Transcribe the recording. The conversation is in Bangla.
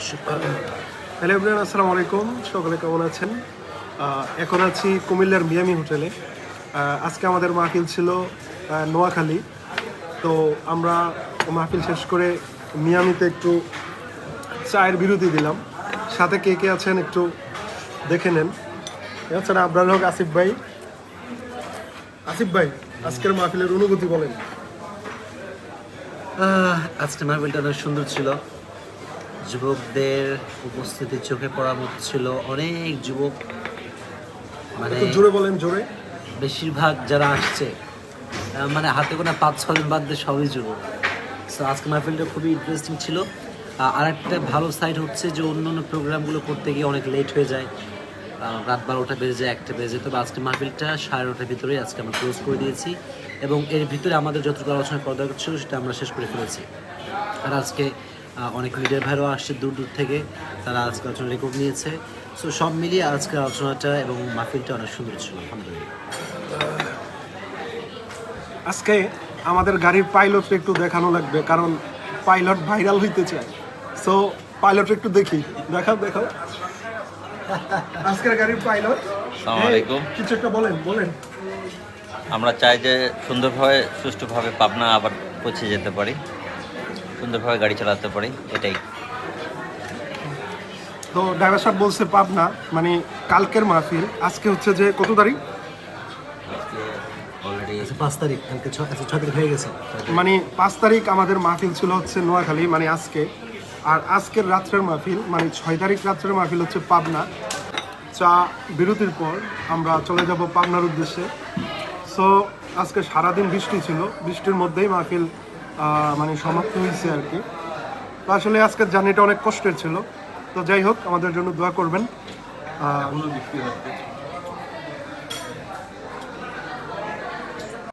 হ্যালো এভরিওয়ান, আসসালামু আলাইকুম। সকলে কেমন আছেন? এখন আছি কুমিল্লার মিয়ামি হোটেলে। আজকে আমাদের মাহফিল ছিল নোয়াখালী। তো আমরা মাহফিল শেষ করে মিয়ামিতে একটু চায়ের বিরতি দিলাম। সাথে কে কে আছেন একটু দেখে নেন। এছাড়া আপনার হোক, আসিফ ভাই। আসিফ ভাই, আজকের মাহফিলের অনুভূতি বলেন। আজকে মার্বেলটা অনেক সুন্দর ছিল। যুবকদের উপস্থিতি চোখে পড়া ছিল অনেক যুবক মানে জোরে বলেন জোরে। বেশিরভাগ যারা আসছে মানে হাতে গোনা পাঁচ ছদিন বাদ দিয়ে সবই যুবক। সো আজকে মাহফিলটা খুবই ইন্টারেস্টিং ছিল। আর একটা ভালো সাইড হচ্ছে যে অন্য অন্য প্রোগ্রামগুলো করতে গিয়ে অনেক লেট হয়ে যায়। রাত বারোটা বেজে যায় একটা বেজে তবে আজকে মাহফিলটা সাড়ে নটার ভিতরেই আজকে আমরা ক্লোজ করে দিয়েছি। এবং এর ভিতরে আমাদের যতটুকু আলোচনা করা দরকার ছিল সেটা আমরা শেষ করে ফেলেছি। আর আজকে অনেক মিডিয়ার ভাইরাও আসছে দূর দূর থেকে। তারা আজকে আলোচনা রেকর্ড নিয়েছে। সো সব মিলিয়ে আজকে আলোচনাটা এবং মাহফিলটা অনেক সুন্দর ছিল আলহামদুলিল্লাহ। আজকে আমাদের গাড়ির পাইলট একটু দেখানো লাগবে কারণ পাইলট ভাইরাল হইতে চায় সো পাইলট একটু দেখি। দেখাও দেখাও। আজকের গাড়ির পাইলট আলাইকুম। কিছু একটা বলেন বলেন। আমরা চাই যে সুন্দরভাবে সুষ্ঠুভাবে পাবনা আবার পৌঁছে যেতে পারি। সুন্দরভাবে গাড়ি চালাতে পারি এটাই। তো ড্রাইভার সাহেব বলছে পাবনা মানে কালকের মাহফিল আজকে হচ্ছে যে কত তারিখ? আচ্ছা পাঁচ তারিখ কালকে আচ্ছা ছয় তারিখ হয়ে গেছে। মানে পাঁচ তারিখ আমাদের মাহফিল ছিল হচ্ছে নোয়াখালী মানে আজকে। আর আজকের রাত্রের মাহফিল মানে ছয় তারিখ রাত্রের মাহফিল হচ্ছে পাবনা। চা বিরতির পর আমরা চলে যাব পাবনার উদ্দেশ্যে। সো আজকে সারাদিন বৃষ্টি ছিল বৃষ্টির মধ্যেই মাহফিল মানে সমাপ্ত হয়েছে আর কি। তো আসলে আজকের জার্নিটা অনেক কষ্টের ছিল। তো যাই হোক, আমাদের জন্য দোয়া করবেন।